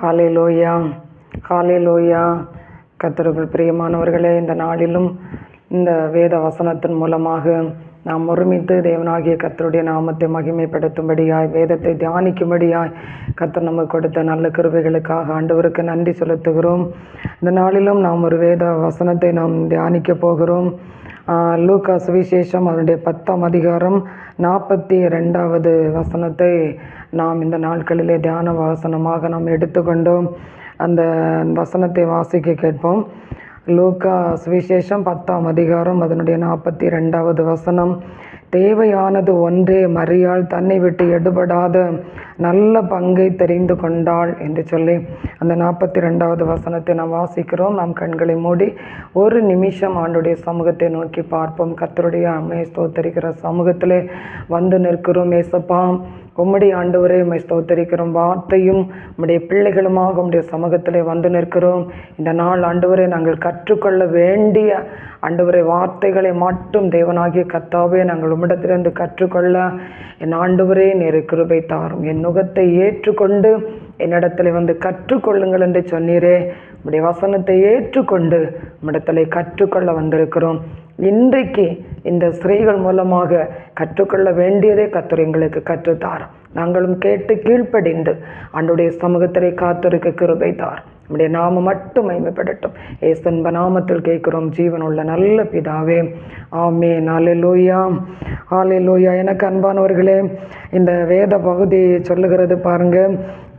ஹாலே லோயா ஹாலே லோயா கத்தர்கள் பிரியமானவர்களே இந்த நாளிலும் இந்த வேத வசனத்தின் மூலமாக நாம் ஒருமித்து தேவனாகிய கத்தருடைய நாமத்தை மகிமைப்படுத்தும்படியாய் வேதத்தை தியானிக்கும்படியாய் கத்தர் நமக்கு கொடுத்த நல்ல கிருபைகளுக்காக ஆண்டவருக்கு நன்றி செலுத்துகிறோம். இந்த நாளிலும் நாம் ஒரு வேத வசனத்தை நாம் தியானிக்க போகிறோம். லூக்கா சுவிசேஷம் அதனுடைய பத்தாம் அதிகாரம் நாற்பத்தி ரெண்டாவது வசனத்தை நாம் இந்த நாட்களிலே தியான வசனமாக நாம் எடுத்துக்கொண்டோம். அந்த வசனத்தை வாசிக்க கேட்போம். லூக்கா சுவிசேஷம் பத்தாம் அதிகாரம் அதனுடைய நாற்பத்தி ரெண்டாவது வசனம். தேவையானது ஒன்றே மறியாள் தன்னை விட்டு எடுபடாத நல்ல பங்கை தெரிந்து கொண்டாள் என்று சொல்லி அந்த நாற்பத்தி ரெண்டாவது வசனத்தை நாம் வாசிக்கிறோம். நாம் கண்களை மூடி ஒரு நிமிஷம் ஆண்டுடைய சமூகத்தை நோக்கி பார்ப்போம். கத்தருடைய அம்மையை ஸ்தோத்தரிக்கிற சமூகத்திலே வந்து நிற்கிறோம். ஏசப்பா உம்முடைய ஆண்டவரே உம்மை ஸ்தோத்தரிக்கிறோம். வார்த்தையும் உம்முடைய பிள்ளைகளுமாக உம்முடைய சமூகத்திலே வந்து நிற்கிறோம். இந்த நாள் ஆண்டவரை நாங்கள் கற்றுக்கொள்ள வேண்டிய ஆண்டவரை வார்த்தைகளை மட்டும் தேவனாகிய கத்தாவே நாங்கள் உம்மிடத்திலிருந்து கற்றுக்கொள்ள என் ஆண்டவரே நேரு கிருபை தாரும். என் நுகத்தை ஏற்றுக்கொண்டு என்னிடத்தில் வந்து கற்றுக்கொள்ளுங்கள் என்று சொன்னீரே. உம்முடைய வசனத்தை ஏற்றுக்கொண்டு உம்மிடத்தில் கற்றுக்கொள்ள வந்திருக்கிறோம். இன்றைக்கு இந்த ஸ்திரீகள் மூலமாக கற்றுக்கொள்ள வேண்டியதே கத்தர் எங்களுக்கு கற்றுத்தார். நாங்களும் கேட்டு கீழ்ப்படிந்து ஆண்டுடைய சமூகத்திலே காத்திருக்க கிருபை தார் நம்முடைய நாம மட்டும் மைமைப்படட்டும் ஏசன்ப நாமத்தில் கேட்கிறோம். ஜீவனுள்ள நல்ல பிதாவே ஆமே நாளே லோயா ஆலே லோயா எனக்கு அன்பானவர்களே இந்த வேத பகுதி சொல்லுகிறது பாருங்க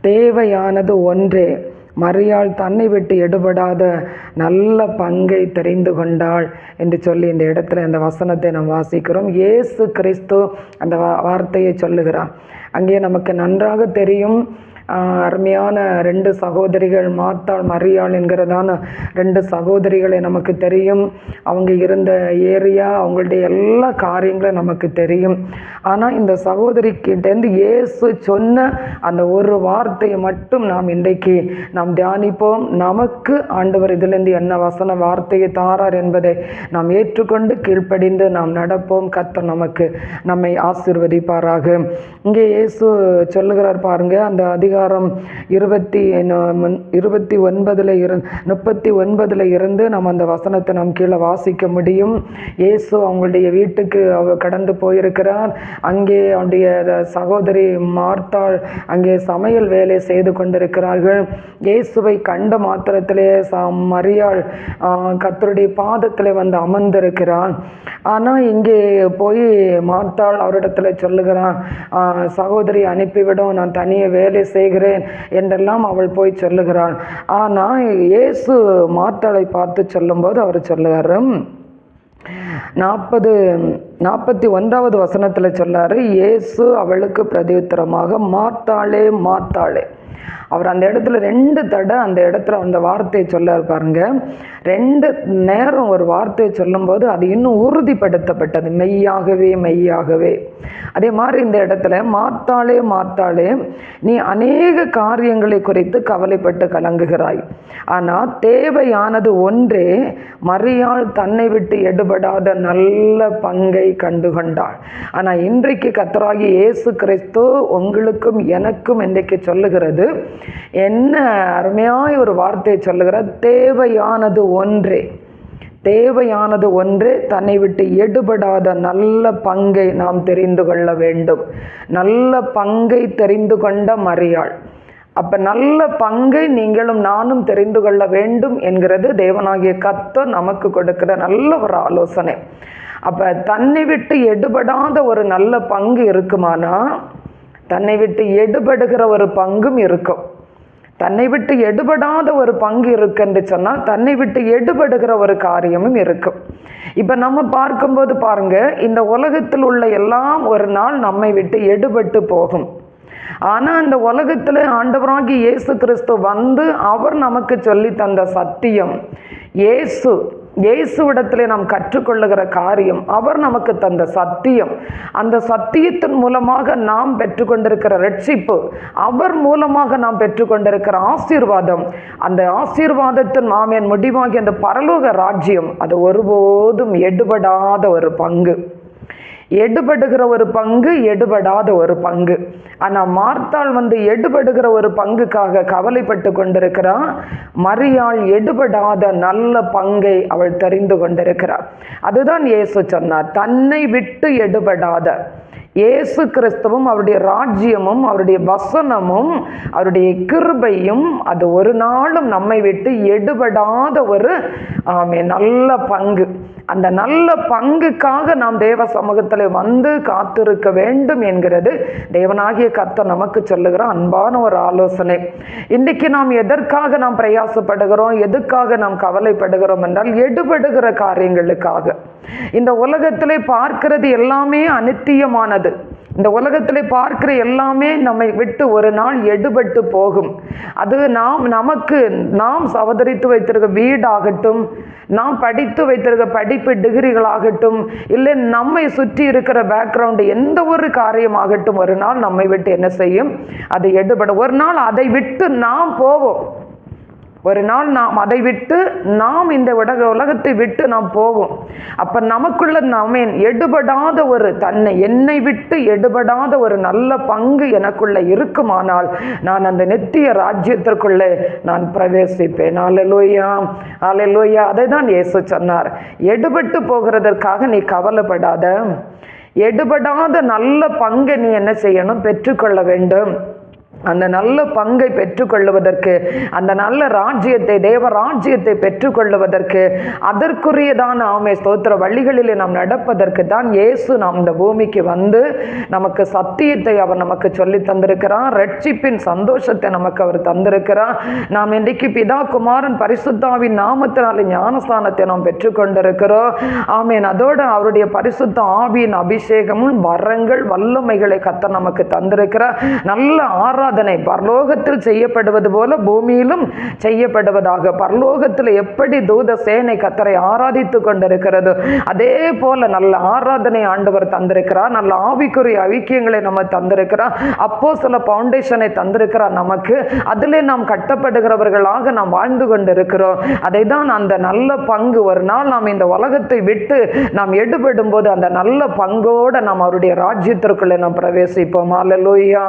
தேவையானது ஒன்றே மரியாள் தன்னை விட்டு எடுபடாத நல்ல பங்கை தெரிந்து கொண்டாள் என்று சொல்லி இந்த இடத்துல இந்த வசனத்தை நாம் வாசிக்கிறோம். இயேசு கிறிஸ்து அந்த வார்த்தையை சொல்லுகிறார். அங்கே நமக்கு நன்றாக தெரியும் அருமையான ரெண்டு சகோதரிகள் மார்த்தாள் மரியாள் என்கிறதான ரெண்டு சகோதரிகளை நமக்கு தெரியும். அவங்க இருந்த ஏரியா அவங்களுடைய எல்லா காரியங்களும் நமக்கு தெரியும். ஆனால் இந்த சகோதரிக்கிட்டேருந்து இயேசு சொன்ன அந்த ஒரு வார்த்தையை மட்டும் நாம் இன்றைக்கு நாம் தியானிப்போம். நமக்கு ஆண்டவர் இதிலிருந்து என்ன வசன வார்த்தையை தாரார் என்பதை நாம் ஏற்றுக்கொண்டு கீழ்ப்படிந்து நாம் நடப்போம். கத்த நமக்கு நம்மை ஆசிர்வதிப்பாராக. இங்கே இயேசு சொல்லுகிறார் பாருங்க அந்த அதிகாரம் இருபத்தி இருபத்தி ஒன்பதில் இரு முப்பத்தி ஒன்பதில் இருந்து நம்ம அந்த வசனத்தை நாம் கீழே வாசிக்க முடியும். இயேசு அவங்களுடைய வீட்டுக்கு அவ கடந்து போயிருக்கிறார். அங்கே அவருடைய சகோதரி மார்த்தாள் அங்கே சமையல் வேலை செய்து கொண்டிருக்கிறார்கள். இயேசுவை கண்ட மாத்திரத்திலே ச மரியாள் கத்தருடைய பாதத்தில் வந்து அமர்ந்திருக்கிறான். ஆனால் இங்கே போய் மார்த்தாள் அவரிடத்துல சொல்லுகிறான் சகோதரி அனுப்பிவிடும். நான் தனியே வேலை செய்கிறேன் என்றெல்லாம் அவள் போய் சொல்லுகிறாள். ஆனால் இயேசு மார்த்தாளை பார்த்து சொல்லும்போது அவர் சொல்லுகிறார் நாற்பது நாற்பத்தி ஒன்றாவது வசனத்தில் சொல்லாரு இயேசு அவளுக்கு பிரதியுத்தரமாக மார்த்தாளே மார்த்தாளே அவர் அந்த இடத்துல ரெண்டு தடை அந்த இடத்துல அந்த வார்த்தையை சொல்ல பாருங்க. ரெண்டு நேரம் ஒரு வார்த்தையை சொல்லும்போது அது இன்னும் உறுதிப்படுத்தப்பட்டது. மெய்யாகவே மெய்யாகவே. அதே மாதிரி இந்த இடத்துல மாத்தாளே மாத்தாளே நீ அநேக காரியங்களை குறித்து கவலைப்பட்டு கலங்குகிறாய். ஆனால் தேவையானது ஒன்றே மரியாள் தன்னை விட்டு எடுபடாத நல்ல பங்கை கண்டுகொண்டாள். ஆனால் இன்றைக்கு கத்தராகி இயேசு கிறிஸ்து உங்களுக்கும் எனக்கும் இன்றைக்கு சொல்லுகிறது என்ன அருமையாய் ஒரு வார்த்தையை சொல்லுகிறார் தேவையானது ஒன்றே. தேவையானது ஒன்று. தன்னை விட்டு எடுபடாத நல்ல பங்கை நாம் தெரிந்து கொள்ள வேண்டும். நல்ல பங்கை தெரிந்து கொண்ட மரியாள். அப்போ நல்ல பங்கை நீங்களும் நானும் தெரிந்து கொள்ள வேண்டும் என்கிறது தேவனாகிய கத்த நமக்கு கொடுக்கிற நல்ல ஒரு ஆலோசனை. அப்போ தன்னை விட்டு எடுபடாத ஒரு நல்ல பங்கு இருக்குமானா தன்னை விட்டு எடுபடுகிற ஒரு பங்கும் இருக்கும். தன்னை விட்டு எடுபடாத ஒரு பங்கு இருக்குன்னு சொன்னால் தன்னை விட்டு எடுபடுகிற ஒரு காரியமும் இருக்கும். இப்போ நம்ம பார்க்கும்போது பாருங்க இந்த உலகத்தில் உள்ள எல்லாம் ஒரு நாள் நம்மை விட்டு எடுபட்டு போகும். ஆனால் அந்த உலகத்தில் ஆண்டவராகி இயேசு கிறிஸ்து வந்து அவர் நமக்கு சொல்லி தந்த சத்தியம் இயேசு இயேசுவிடத்திலே நாம் கற்றுக்கொள்ளுகிற காரியம் அவர் நமக்கு தந்த சத்தியம். அந்த சத்தியத்தின் மூலமாக நாம் பெற்றுக்கொண்டிருக்கிற ரட்சிப்பு அவர் மூலமாக நாம் பெற்றுக்கொண்டிருக்கிற ஆசீர்வாதம். அந்த ஆசீர்வாதத்தின் மாமியன் முடிவாகி அந்த பரலோக ராஜ்யம் அது ஒருபோதும் எடுபடாத ஒரு பங்கு. எடுபடுகிற ஒரு பங்கு எடுபடாத ஒரு பங்கு. ஆனால் மார்த்தாள் வந்து எடுபடுகிற ஒரு பங்குக்காக கவலைப்பட்டு கொண்டிருக்கிறான் மரியாள் எடுபடாத நல்ல பங்கை அவள் தெரிந்து கொண்டிருக்கிறார் அதுதான் இயேசு சொன்னார் தன்னை விட்டு எடுபடாத. இயேசு கிறிஸ்துவும் அவருடைய ராஜ்யமும் அவருடைய வசனமும் அவருடைய கிருபையும் அது ஒரு நாளும் நம்மை விட்டு எடுபடாத ஒரு ஆமே நல்ல பங்கு. அந்த நல்ல பங்குக்காக நாம் தேவ சமூகத்தில் வந்து காத்திருக்க வேண்டும் என்கிறது தேவனாகிய கர்த்தர் நமக்கு சொல்லுகிற அன்பான ஒரு ஆலோசனை. இன்றைக்கு நாம் எதற்காக நாம் பிரயாசப்படுகிறோம்? எதுக்காக நாம் கவலைப்படுகிறோம் என்றால் எடுபடுகிற காரியங்களுக்காக. இந்த உலகத்திலே பார்க்கிறது எல்லாமே அனித்தியமானது இந்த உலகத்தில் பார்க்கிற எல்லாமே நம்மை விட்டு ஒரு நாள் எடுபட்டு போகும். அது நாம் நமக்கு நாம் சவதரித்து வைத்திருக்க வீடாகட்டும் நாம் படித்து வைத்திருக்க படிப்பு டிகிரிகளாகட்டும் இல்லை நம்மை சுற்றி இருக்கிற பேக்ரவுண்டு எந்த ஒரு காரியமாகட்டும் ஒரு நாள் நம்மை விட்டு என்ன செய்யும்? அதை எடுபடும். ஒரு நாள் அதை விட்டு நாம் போவோம். ஒரு நாள் நாம் அதை விட்டு நாம் இந்த உலக உலகத்தை விட்டு நாம் போவோம். அப்போ நமக்குள்ள நாமே எடுபடாத ஒரு தன்னை என்னை விட்டு எடுபடாத ஒரு நல்ல பங்கு எனக்குள்ள இருக்குமானால் நான் அந்த நித்திய ராஜ்யத்திற்குள்ளே நான் பிரவேசிப்பேன். ஆலலோயா ஆலலோயா அதை தான் இயேசு சொன்னார். எடுபட்டு போகிறதற்காக நீ கவலைப்படாத. எடுபடாத நல்ல பங்கை நீ என்ன செய்யணும்? பெற்றுக்கொள்ள வேண்டும். அந்த நல்ல பங்கை பெற்றுக்கொள்வதற்கு அந்த நல்ல ராஜ்யத்தை தேவ ராஜ்யத்தை பெற்றுக்கொள்வதற்கு அதற்குரியதான ஆமை ஸ்தோத்திர வழிகளிலே நாம் நடப்பதற்கு தான் இயேசு நாம் இந்த பூமிக்கு வந்து நமக்கு சத்தியத்தை அவர் நமக்கு சொல்லி தந்திருக்கிறார். ரட்சிப்பின் சந்தோஷத்தை நமக்கு அவர் தந்திருக்கிறார். நாம் இன்றைக்கு பிதா குமாரன் பரிசுத்தாவின் நாமத்தினால ஞானஸ்தானத்தை நாம் பெற்றுக்கொண்டிருக்கிறோம். ஆமேன். அதோடு அவருடைய பரிசுத்த ஆவியின் அபிஷேகமும் வரங்கள் வல்லமைகளை கத்த நமக்கு தந்திருக்கிறார். நல்ல ஆரா ஆராதனை பரலோகத்தில் செய்யப்படுவது போல பூமியிலும் செய்யப்படுவதாக. பரலோகத்தில் எப்படி தூத சேனை கத்தரை ஆராதித்து கொண்டிருக்கிறது? அதே போல நல்ல ஆராதனை ஆண்டவர் தந்திருக்கிறார். நல்ல ஆவிக்குரிய ஐக்கியங்களை நம்ம தந்திருக்கிறார். அப்போ சில பவுண்டேஷனை தந்திருக்கிறார் நமக்கு. அதிலே நாம் கட்டப்படுகிறவர்களாக நாம் வாழ்ந்து கொண்டிருக்கிறோம். அதை தான் அந்த நல்ல பங்கு. ஒரு நாள் நாம் இந்த உலகத்தை விட்டு நாம் எடுபடும் போது அந்த நல்ல பங்கோடு நாம் அவருடைய ராஜ்யத்திற்குள்ளே நாம் பிரவேசிப்போம். அல்லலூயா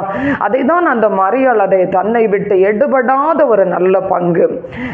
அதை தான் அந்த மரியாள் அதை தன்னை விட்டு எடுபடாத ஒரு நல்ல பங்கு.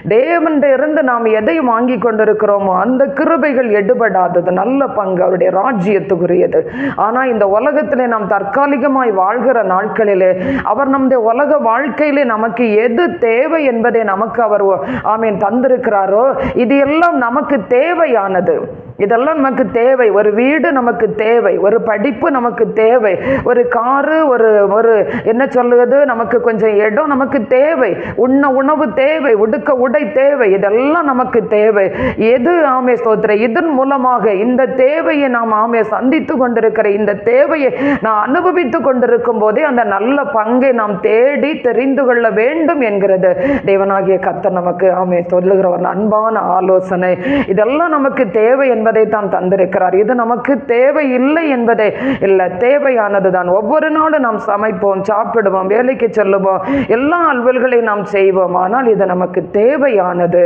தேவன் இருந்து நாம் எதை வாங்கி கொண்டிருக்கிறோமோ அந்த கிருபைகள் எடுபடாதது நல்ல பங்கு அவருடைய ராஜ்யத்துக்குரியது. ஆனால் இந்த உலகத்திலே நாம் தற்காலிகமாய் வாழ்கிற நாட்களிலே அவர் நம்முடைய உலக வாழ்க்கையிலே நமக்கு எது தேவை என்பதை நமக்கு அவர் ஆமீன் தந்திருக்கிறாரோ இது எல்லாம் நமக்கு தேவையானது. இதெல்லாம் நமக்கு தேவை. ஒரு வீடு நமக்கு தேவை. ஒரு படிப்பு நமக்கு தேவை. ஒரு காரு ஒரு ஒரு என்ன சொல்லுவது? நமக்கு கொஞ்சம் இடம் நமக்கு தேவை. உண்ண உணவு தேவை உடுக்க உடை தேவை இதெல்லாம் நமக்கு தேவை. எது ஆமே ஸ்தோத்திர? இதன் மூலமாக இந்த தேவையை நாம் ஆமே சந்தித்து கொண்டிருக்கிற இந்த தேவையை நான் அனுபவித்து கொண்டிருக்கும் போதே அந்த நல்ல பங்கை நாம் தேடி தெரிந்து கொள்ள வேண்டும் என்கிறது. தேவனாகிய கத்த நமக்கு ஆமே சொல்லுகிற ஒரு அன்பான ஆலோசனை. இதெல்லாம் நமக்கு தேவை என்பதை தான் தந்திருக்கிறார். இது நமக்கு தேவை இல்லை என்பதை இல்லை. தேவையானது தான் ஒவ்வொரு நாளும் நாம் சமைப்போம் சாப்பிடுவோம் வேலைக்கு செல்லுவோம் எல்லா அலுவல்களையும் நாம் செய்வோம். ஆனால் இது நமக்கு தேவையானது.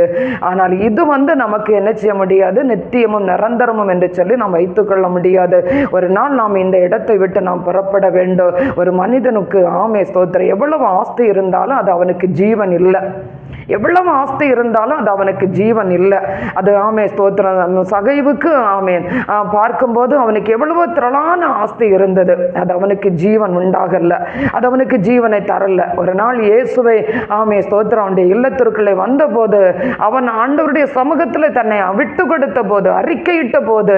ஆனால் இது வந்து நமக்கு என்ன செய்ய முடியாது? நித்தியமும் நிரந்தரமும் என்று சொல்லி நாம் வைத்துக்கொள்ள முடியாது. ஒரு நாள் நாம் இந்த இடத்தை விட்டு நாம் புறப்பட வேண்டும். ஒரு மனிதனுக்கு ஆமே ஸ்தோத்திரம். எவ்வளவு ஆஸ்தி இருந்தாலும் அது அவனுக்கு ஜீவன் இல்லை. எவ்வளவு ஆஸ்தி இருந்தாலும் அது அவனுக்கு ஜீவன் இல்லை. அது ஆமே ஸ்தோத்திரம். சகைவுக்கு ஆமேன். பார்க்கும்போது அவனுக்கு எவ்வளவோ திரளான ஆஸ்தி இருந்தது. அது அவனுக்கு ஜீவன் உண்டாகல. அது அவனுக்கு ஜீவனை தரல. ஒரு நாள் இயேசுவை ஆமே ஸ்தோத்திரம் அவனுடைய இல்லத்திற்குள்ளே வந்தபோது அவன் ஆண்டவருடைய சமூகத்தில் தன்னை விட்டு கொடுத்த போது அறிக்கையிட்ட போது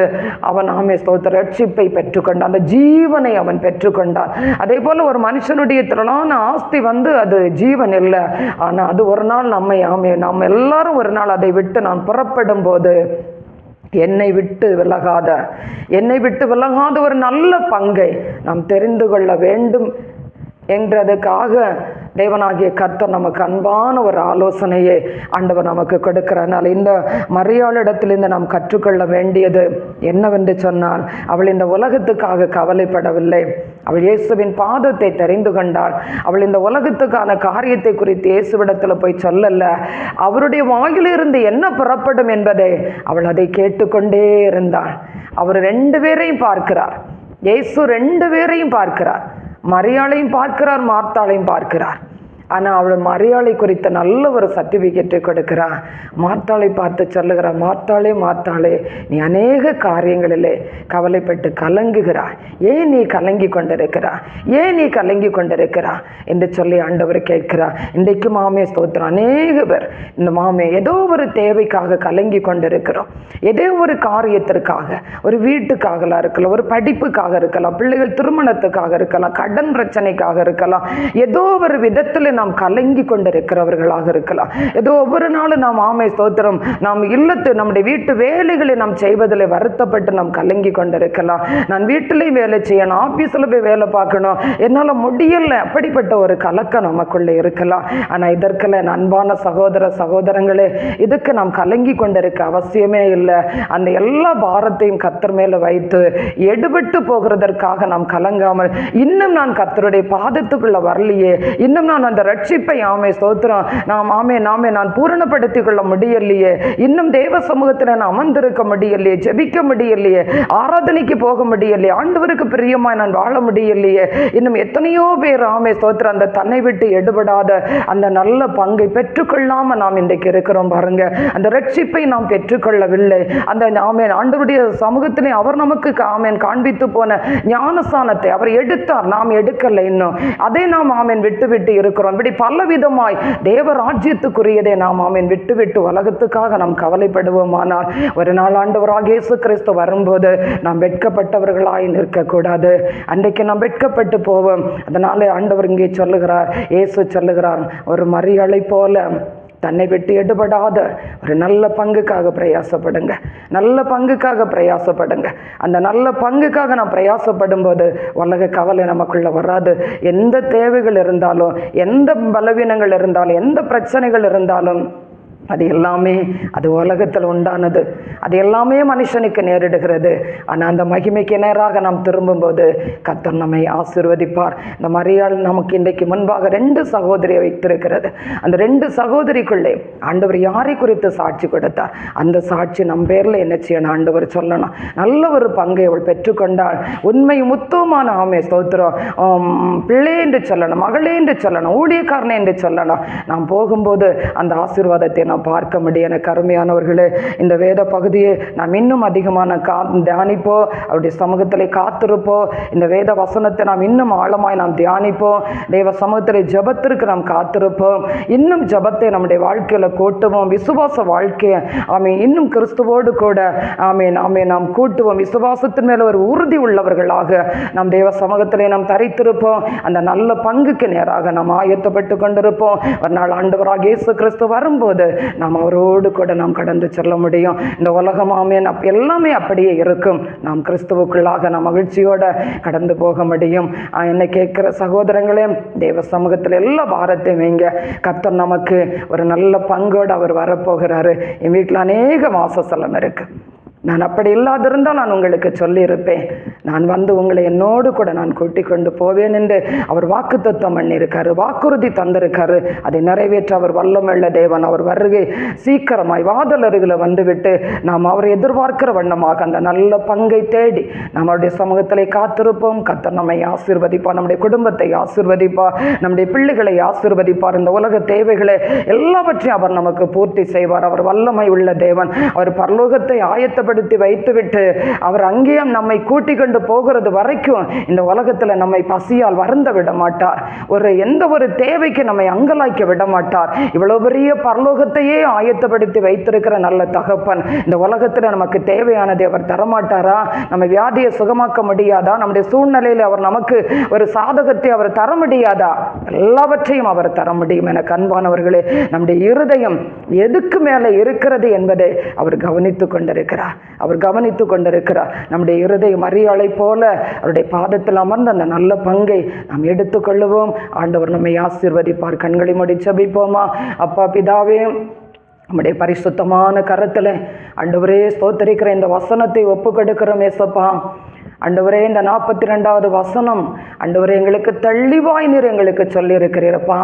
அவன் ஆமே ஸ்தோத்திர ரட்சிப்பை பெற்றுக்கொண்டான். அந்த ஜீவனை அவன் பெற்றுக்கொண்டான். அதே போல ஒரு மனுஷனுடைய திரளான ஆஸ்தி வந்து அது ஜீவன் இல்லை. ஆனால் அது ஒரு நாள் நம்மை ஆமே நாம் எல்லாரும் ஒரு நாள் அதை விட்டு நான் புறப்படும் போது என்னை விட்டு விலகாத என்னை விட்டு விலகாத ஒரு நல்ல பங்கை நாம் தெரிந்து கொள்ள வேண்டும் என்றதுக்காக தேவனாகிய கர்த்தர் நமக்கு அன்பான ஒரு ஆலோசனையை ஆண்டவர் நமக்கு கொடுக்கிறனால் இந்த மரியாளிடத்திலிருந்து நாம் கற்றுக்கொள்ள வேண்டியது என்னவென்று சொன்னால் அவள் இந்த உலகத்துக்காக கவலைப்படவில்லை. அவள் இயேசுவின் பாதத்தை தெரிந்து கொண்டாள். அவள் இந்த உலகத்துக்கான காரியத்தை குறித்து இயேசுவிடத்தில் போய் சொல்லல. அவருடைய வாயிலிருந்து என்ன புறப்படும் என்பதை அவள் அதை கேட்டுக்கொண்டே இருந்தாள். அவர் ரெண்டு பேரையும் பார்க்கிறார். இயேசு ரெண்டு பேரையும் பார்க்கிறார். மரியாளையும் பார்க்கிறார் மார்த்தாளையும் பார்க்கிறார். ஆனால் அவள் மரியாதை குறித்த நல்ல ஒரு சர்டிஃபிகேட்டை கொடுக்குறா. மாத்தாளை பார்த்து சொல்லுகிறா மாத்தாளே மாத்தாளே நீ அநேக காரியங்களிலே கவலைப்பட்டு கலங்குகிறா ஏன் நீ கலங்கி கொண்டிருக்கிறா ஏன் நீ கலங்கி கொண்டிருக்கிறா என்று சொல்லி ஆண்டவர் கேட்கிறா இன்றைக்கு மாமே ஸ்தோத்திரம். அநேக பேர் இந்த மாமே ஏதோ ஒரு தேவைக்காக கலங்கி கொண்டிருக்கிறோம். ஏதோ ஒரு காரியத்திற்காக ஒரு வீட்டுக்காகலாம் இருக்கலாம் ஒரு படிப்புக்காக இருக்கலாம் பிள்ளைகள் திருமணத்துக்காக இருக்கலாம் கடன் பிரச்சனைக்காக இருக்கலாம் ஏதோ ஒரு விதத்தில் நாம் கலங்கி கொண்டிருக்கிறவர்களாக இருக்கலாம். ஏதோ ஒவ்வொரு நாளும் நாம் ஆமை ஸ்தோத்திரம் நாம் இல்லத்து நம்முடைய வீட்டு வேலைகளை நாம் செய்வதில் வருத்தப்பட்டு நாம் கலங்கி கொண்டிருக்கலாம் நான் வீட்டிலையும் வேலை செய்யணும் ஆஃபீஸில் போய் வேலை பார்க்கணும். என்னால் முடியலை. அப்படிப்பட்ட ஒரு கலக்கம் நமக்குள்ளே இருக்கலாம். ஆனால் இதற்கெல்லாம் அன்பான சகோதர சகோதரங்களே இதுக்கு நாம் கலங்கி கொண்டிருக்க அவசியமே இல்லை. அந்த எல்லா பாரத்தையும் கத்தர் மேலே வைத்து எடுபட்டு போகிறதற்காக நாம் கலங்காமல் இன்னும் நான் கத்தருடைய பாதத்துக்குள்ளே வரலையே இன்னும் நான் அந்த ரட்சிப்பை ஆமே ஸ்தோத்திரம். நாம் ஆமே நாமே நான் பூரணப்படுத்திக் கொள்ள முடியலையே. இன்னும் தேவ சமூகத்தில் நான் அமர்ந்திருக்க முடியலையே ஜெபிக்க முடியலையே ஆராதனைக்கு போக முடியலையே ஆண்டவருக்கு பிரியமாக நான் வாழ முடியலையே. இன்னும் எத்தனையோ பேர் ஆமே ஸ்தோத்திரம் அந்த தன்னை விட்டு எடுபடாத அந்த நல்ல பங்கை பெற்றுக்கொள்ளாம நாம் இன்றைக்கு இருக்கிறோம் பாருங்க. அந்த ரட்சிப்பை நாம் பெற்றுக்கொள்ளவில்லை. அந்த ஆமேன் ஆண்டவருடைய சமூகத்திலே அவர் நமக்கு ஆமேன் காண்பித்து போன ஞானஸ்தானத்தை அவர் எடுத்தார். நாம் எடுக்கலை இன்னும். அதை நாம் ஆமேன் விட்டு விட்டு இருக்கிறோம். அப்படி பலவிதமாய் தேவ ராஜ்யத்துக்குரியதை நாம் ஆமேன் விட்டு விட்டு உலகத்துக்காக நாம் கவலைப்படுவோமானால் ஒரு நாள் ஆண்டவராக இயேசு கிறிஸ்து வரும்போது நாம் வெட்கப்பட்டவர்களாய் நிற்கக்கூடாது. அன்றைக்கு நாம் வெட்கப்பட்டு போவோம். அதனால் ஆண்டவர் இங்கே சொல்லுகிறார் இயேசு சொல்லுகிறார் ஒரு மரியாதை போல தன்னை விட்டு எடுபடாத ஒரு நல்ல பங்குக்காக பிரயாசப்படுங்க. நல்ல பங்குக்காக பிரயாசப்படுங்க. அந்த நல்ல பங்குக்காக நான் பிரயாசப்படும் போது உலக கவலை நமக்குள்ள வராது. எந்த தேவைகள் இருந்தாலும் எந்த பலவீனங்கள் இருந்தாலும் எந்த பிரச்சனைகள் இருந்தாலும் அது எல்லாமே அது உலகத்தில் உண்டானது. அது எல்லாமே மனுஷனுக்கு நேரிடுகிறது. ஆனால் அந்த மகிமைக்கு நேராக நாம் திரும்பும்போது கத்தர் நம்மை ஆசிர்வதிப்பார். இந்த மரியாள் நமக்கு இன்றைக்கு முன்பாக ரெண்டு சகோதரியை வைத்திருக்கிறது. அந்த ரெண்டு சகோதரிக்குள்ளே ஆண்டவர் யாரை குறித்து சாட்சி கொடுத்தார்? அந்த சாட்சி நம் பேரில் என்ன செய்யணும்? ஆண்டவர் சொல்லணும். நல்ல ஒரு பங்கை அவள் பெற்றுக்கொண்டாள். உண்மை முத்துவமான ஆமே ஸ்தோத்திரம். பிள்ளை என்று சொல்லணும் மகளே என்று சொல்லணும் ஊழியக்காரனே என்று சொல்லணும். நாம் போகும்போது அந்த ஆசீர்வாதத்தை நாம் பார்க்க முடியும். எனக்கு அருமையானவர்களே இந்த வேத பகுதியை நாம் இன்னும் அதிகமான கா தியானிப்போம். அவருடைய சமூகத்தில் காத்திருப்போம். இந்த வேத வசனத்தை நாம் இன்னும் ஆழமாய் நாம் தியானிப்போம். தேவ சமூகத்தில் ஜெபத்திற்கு நாம் காத்திருப்போம். இன்னும் ஜெபத்தை நம்முடைய வாழ்க்கையில் கூட்டுவோம். விசுவாச வாழ்க்கையை ஆமே இன்னும் கிறிஸ்துவோடு கூட ஆமே நாமே நாம் கூட்டுவோம். விசுவாசத்தின் மேலே ஒரு உறுதி உள்ளவர்களாக நாம் தேவ சமூகத்திலே நாம் தரித்திருப்போம். அந்த நல்ல பங்குக்கு நேராக நாம் ஆயத்தப்பட்டு கொண்டிருப்போம். ஒரு நாள் ஆண்டவராக இயேசு கிறிஸ்து வரும்போது நாம் அவரோடு கூட நாம் கடந்து செல்ல முடியும். இந்த உலகமாமே அப் எல்லாமே அப்படியே இருக்கும். நாம் கிறிஸ்துவுக்குள்ளாக நாம் மகிழ்ச்சியோடு கடந்து போக முடியும். என்னை கேட்குற சகோதரங்களே தேவ சமூகத்தில் எல்லா பாரத்தையும் வைங்க. கத்தர் நமக்கு ஒரு நல்ல பங்கோடு அவர் வரப்போகிறாரு. என் வீட்டில் அநேக வாசஸ்தலம் இருக்குது நான் அப்படி இல்லாதிருந்தால் நான் உங்களுக்கு சொல்லியிருப்பேன். நான் வந்து உங்களை என்னோடு கூட நான் கூட்டிக் கொண்டு போவேன் என்று அவர் வாக்குத்தத்தம் பண்ணியிருக்காரு வாக்குறுதி தந்திருக்காரு. அதை நிறைவேற்ற அவர் வல்லமுள்ள தேவன். அவர் வருகை சீக்கிரமாய் வாதல் அருகில் வந்துவிட்டு நாம் அவரை எதிர்பார்க்கிற வண்ணமாக அந்த நல்ல பங்கை தேடி நம்மளுடைய சமூகத்தில் சமூகத்திலே காத்திருப்போம். கத்தர் நம்மை ஆசீர்வதிப்பார் நம்முடைய குடும்பத்தை ஆசீர்வதிப்பார் நம்முடைய பிள்ளைகளை ஆசீர்வதிப்பார். இந்த உலக தேவைகளை எல்லாவற்றையும் அவர் நமக்கு பூர்த்தி செய்வார். அவர் வல்லமை உள்ள தேவன். அவர் பரலோகத்தை ஆயத்தப்படுத்தி வைத்துவிட்டு அவர் அங்கேயும் நம்மை கூட்டி கொண்டு போகிறது வரைக்கும் இந்த உலகத்தில் நம்மை பசியால் வருந்த விட மாட்டார் ஒரு எந்த ஒரு தேவைக்கு நம்மை அங்கலாய்க்க விட மாட்டார் இவ்வளோ பெரிய பரலோகத்தையே ஆயத்தப்படுத்தி வைத்திருக்கிற நல்ல தகப்பன். இந்த உலகத்தில் நமக்கு தேவையானதை அவர் தரமாட்டாரா? நம்ம வியாதியை சுகமாக்க முடியாதா? நம்முடைய சூழ்நிலையில் அவர் நமக்கு ஒரு சாதகத்தை அவர் தர முடியாதா? எல்லாவற்றையும் அவர் தர முடியும் என கண்பானவர்களே நம்முடைய இருதயம் எதுக்கு மேலே இருக்கிறது என்பதை அவர் கவனித்து கொண்டிருக்கிறார். அவர் கவனித்து கொண்டிருக்கிறார். நம்முடைய இருதயம் மரியாளை போல அவருடைய பாதத்தில் அமர்ந்த அந்த நல்ல பங்கை நாம் எடுத்துக்கொள்ளுவோம் ஆண்டவர் நம்மை ஆசீர்வதிப்பார். கண்களை மூடி ஜெபிப்போமா? அப்பா பிதாவே நம்முடைய பரிசுத்தமான கரத்தில் ஆண்டவரே ஸ்தோத்தரிக்கிற இந்த வசனத்தை ஒப்பு கொடுக்கிறோம் ஏசப்பா. அண்டவரே இந்த நாற்பத்தி ரெண்டாவது வசனம் அண்டவரே எங்களுக்கு தள்ளிவாய் நீர் எங்களுக்கு சொல்லியிருக்கிறீரப்பா.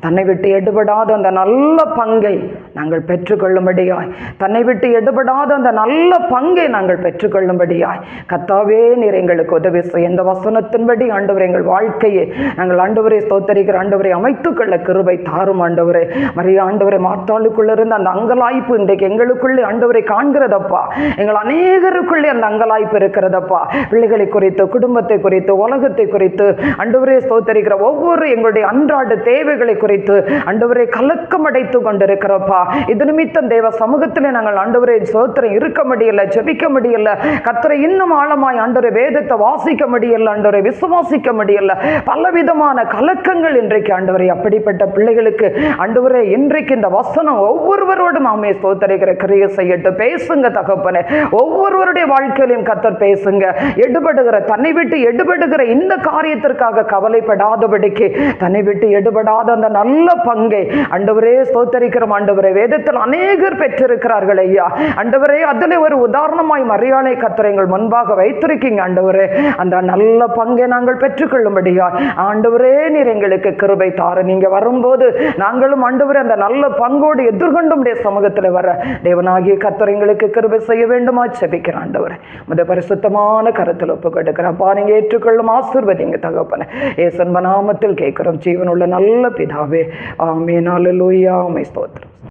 தன்னை விட்டு எடுபடாத அந்த நல்ல பங்கை நாங்கள் பெற்றுக்கொள்ளும்படியாய். தன்னை விட்டு எடுபடாத அந்த நல்ல பங்கை நாங்கள் பெற்றுக்கொள்ளும்படியாய். கத்தாவே நீர் எங்களுக்கு உதவி செய்ய இந்த வசனத்தின்படி ஆண்டவர் எங்கள் வாழ்க்கையை நாங்கள் ஆண்டவரை ஸ்தோத்தரிக்கிற ஆண்டவரை அமைத்துக்கொள்ள கிருபை தாரும் ஆண்டவரே. மரியா ஆண்டவரை மாத்தாளுக்குள்ள இருந்த அந்த அங்கலாய்ப்பு இன்றைக்கு எங்களுக்குள்ளே ஆண்டவரை காண்கிறதப்பா. எங்கள் அநேகருக்குள்ளே அந்த அங்கலாய்ப்பு இருக்கிறதப்பா. பிள்ளைகளை குறித்து குடும்பத்தை குறித்து உலகத்தை குறித்து அண்டவரே ஸ்தோத்தரிக்கிற ஒவ்வொரு எங்களுடைய அன்றாட தேவைகளை குறித்து அண்டவரே கலக்கம் அடைத்து கொண்டிருக்கிறப்பா. இது நிமித்தம் தேவ சமூகத்தில் நாங்கள் ஆண்டவரே சோத்திரம் இருக்க முடியல ஜபிக்க முடியல. கத்தரை இன்னும் ஆழமாய் ஆண்டவரை வேதத்தை வாசிக்க முடியல ஆண்டவரை விசுவாசிக்க முடியல. பலவிதமான கலக்கங்கள் இன்றைக்கு ஆண்டவரை அப்படிப்பட்ட பிள்ளைகளுக்கு ஆண்டவரே இன்றைக்கு இந்த வசனம் ஒவ்வொருவரோடும் ஆமே ஸ்தோத்தரிக்கிற கிரியை செய்யட்டும். பேசுங்க தகப்பனே. ஒவ்வொருவருடைய வாழ்க்கையிலையும் கத்தர் பேசுங்க. எடுபடுகிற தன்னை விட்டு எடுபடுகிற இந்த காரியத்திற்காக கவலைப்படாதபடிக்கு தன்னை விட்டு எடுபடாத அந்த நல்ல பங்கை அண்டவரே ஸ்தோத்தரிக்கிறோம். ஆண்டவரே வேதத்தில் அநேகர் பெற்றிருக்கிறார்கள் ஐயா. அண்டவரே அதில் ஒரு உதாரணமாய் மரியாதை கத்திரங்கள் முன்பாக வைத்திருக்கீங்க ஆண்டவரே. அந்த நல்ல பங்கை நாங்கள் பெற்றுக்கொள்ளும்படியா? ஆண்டவரே நீர் எங்களுக்கு கிருபை தாரு. நீங்க வரும்போது நாங்களும் ஆண்டவரே அந்த நல்ல பங்கோடு எதிர்கொண்டும் சமூகத்தில் வர தேவனாகிய கத்தர் எங்களுக்கு கிருபை செய்ய வேண்டுமா செபிக்கிற ஆண்டவரே. முத பரிசுத்தமான கருத்தில் ஒப்பு கொடுக்கிறப்பா நீங்கள் ஏற்றுக்கொள்ளும் ஆசிர்வதிங்க தகப்பன. ஏசன்ப நாமத்தில் கேட்குறோம். ஜீவனுள்ள நல்ல பிதாவே. ஆமே நாலு லூயா ஆமை ஸ்தோத்திரம்.